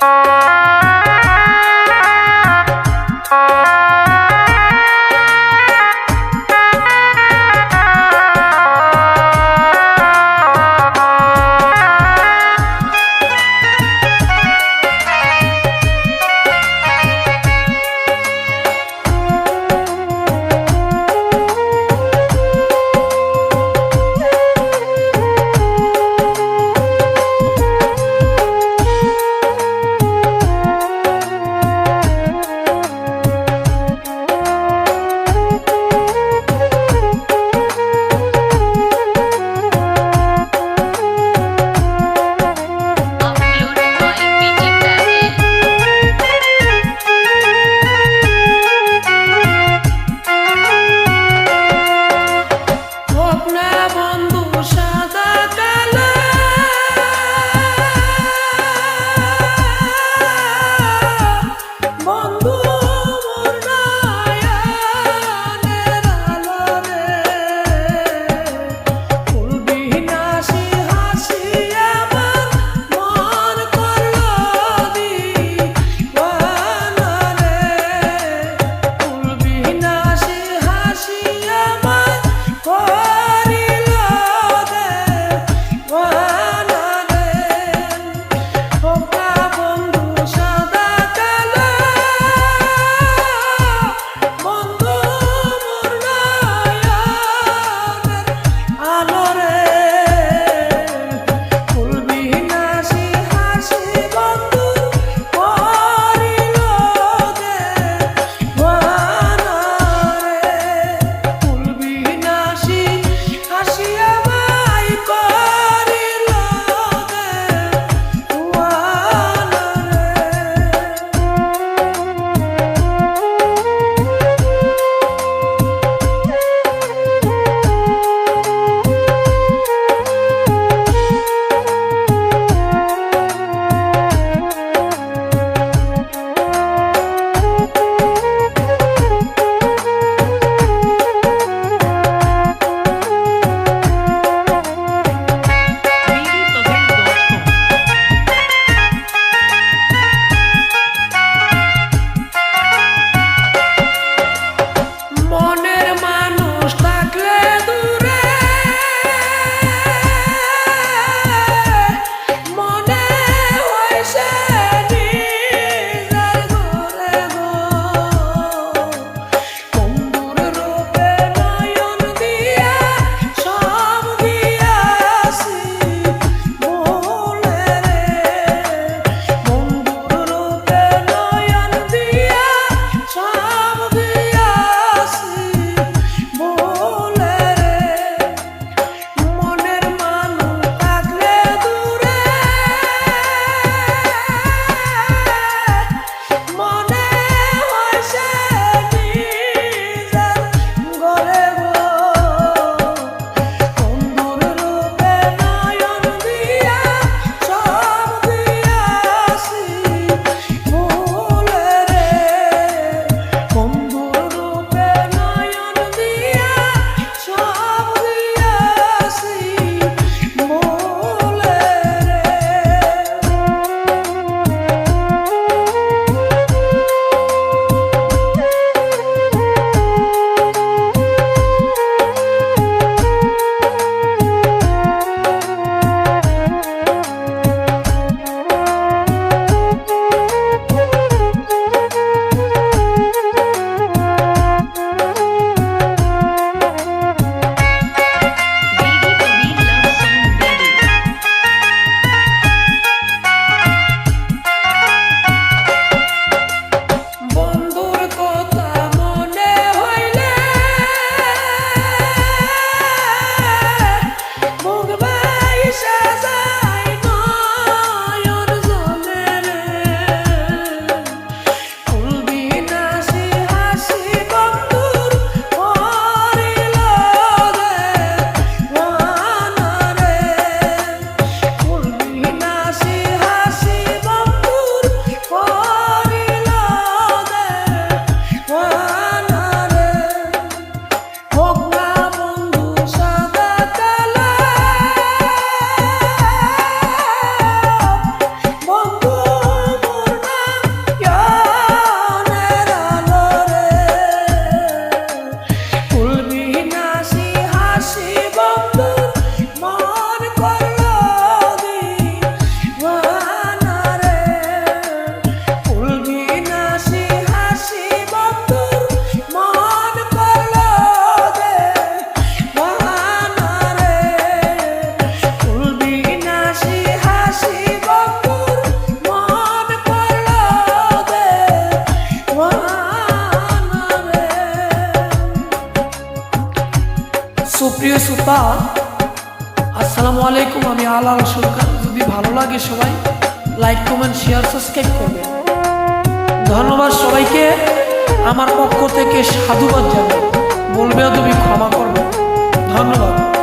Música spa আসসালামু আলাইকুম, আমি আলাল সরকার। যদি ভালো লাগে সবাই লাইক কমেন্ট শেয়ার সাবস্ক্রাইব করবেন। ধন্যবাদ সবাইকে। আমার পক্ষ থেকে সাধুবাদ জানাই। বলবে তুমি ক্ষমা করবে। ধন্যবাদ।